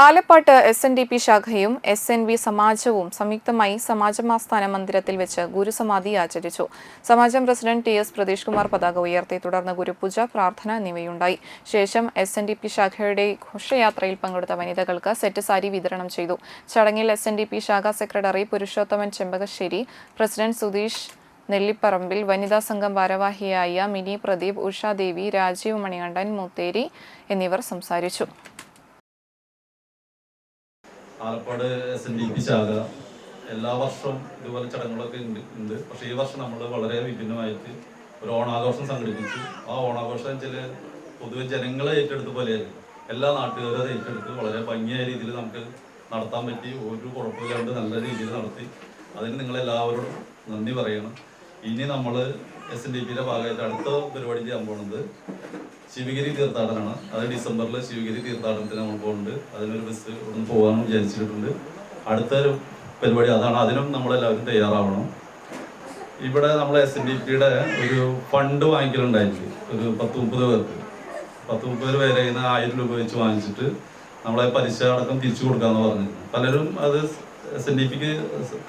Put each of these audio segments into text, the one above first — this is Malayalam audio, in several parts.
Alappad S N D P ശാഖയും എസ് എൻ വി സമാജവും സംയുക്തമായി സമാജമാസ്ഥാന മന്ദിരത്തിൽ വെച്ച് ഗുരുസമാധി ആചരിച്ചു. സമാജം president T S Pratheesh Kumar പതാക ഉയർത്തി. തുടർന്ന് ഗുരുപൂജ പ്രാർത്ഥന എന്നിവയുണ്ടായി. ശേഷം എസ് എൻ ഡി പി ശാഖയുടെ ഘോഷയാത്രയിൽ പങ്കെടുത്ത വനിതകൾക്ക് സെറ്റ് സാരി വിതരണം ചെയ്തു. ചടങ്ങിൽ എസ് എൻ ഡി പി ശാഖ സെക്രട്ടറി പുരുഷോത്തമൻ ചെമ്പകശ്ശേരി പ്രസിഡന്റ് സുധീഷ് നെല്ലിപ്പറമ്പിൽ വനിതാ സംഘം ഭാരവാഹിയായ മിനി പ്രദീപ് ഉഷാദേവി രാജീവ് മണികണ്ഠൻ മുത്തേരി എന്നിവർ സംസാരിച്ചു. Alappad S N D P ശാഖ എല്ലാ വർഷവും ഇതുപോലെ ചടങ്ങുകളൊക്കെ ഉണ്ട് ഉണ്ട്. പക്ഷേ ഈ വർഷം നമ്മൾ വളരെ വിഭിന്നമായിട്ട് ഒരു ഓണാഘോഷം സംഘടിപ്പിച്ചു. ആ ഓണാഘോഷം ചില പൊതുവെ ജനങ്ങളെ ഏറ്റെടുത്ത പോലെയായിരുന്നു എല്ലാ നാട്ടുകാരും ഏറ്റെടുത്ത് വളരെ ഭംഗിയായ രീതിയിൽ നമുക്ക് നടത്താൻ പറ്റി ഒരു കുഴപ്പമില്ലാണ്ട് നല്ല രീതിയിൽ നടത്തി. അതിന് നിങ്ങളെല്ലാവരോടും നന്ദി പറയണം. ഇനി നമ്മൾ എസ് എൻ ഡി പിയുടെ ഭാഗമായിട്ട് അടുത്ത പരിപാടി ചെയ്യാൻ പോകുന്നത് ശിവഗിരി തീർത്ഥാടനമാണ്. അത് ഡിസംബറിൽ ശിവഗിരി തീർത്ഥാടനത്തിന് നമ്മൾ പോകുന്നുണ്ട് അതിനൊരു ബസ് ഒന്ന് പോകാമെന്ന് വിചാരിച്ചിട്ടുണ്ട്. അടുത്ത ഒരു പരിപാടി അതാണ് അതിനും നമ്മളെല്ലാവരും തയ്യാറാവണം. ഇവിടെ നമ്മൾ എസ് എൻ ഡി പിയുടെ ഒരു ഫണ്ട് വാങ്ങിക്കലുണ്ടായിരുന്നു ഒരു പത്ത് മുപ്പത് പേർക്ക്. പത്ത് മുപ്പത് പേരെ നിന്ന് ആയിരം രൂപ വെച്ച് വാങ്ങിച്ചിട്ട് നമ്മളെ പലിശ അടക്കം തിരിച്ചു കൊടുക്കാന്ന് പറഞ്ഞിരുന്നു. പലരും അത് എസ് എൻ ഡി പിക്ക്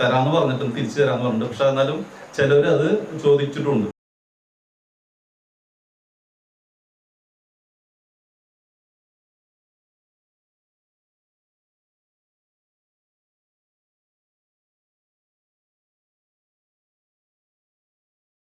തരാമെന്ന് പറഞ്ഞിട്ടും തിരിച്ചു തരാമെന്ന് പറഞ്ഞിട്ടുണ്ട്. പക്ഷെ എന്നാലും ചിലവർ അത് ചോദിച്ചിട്ടുണ്ട്.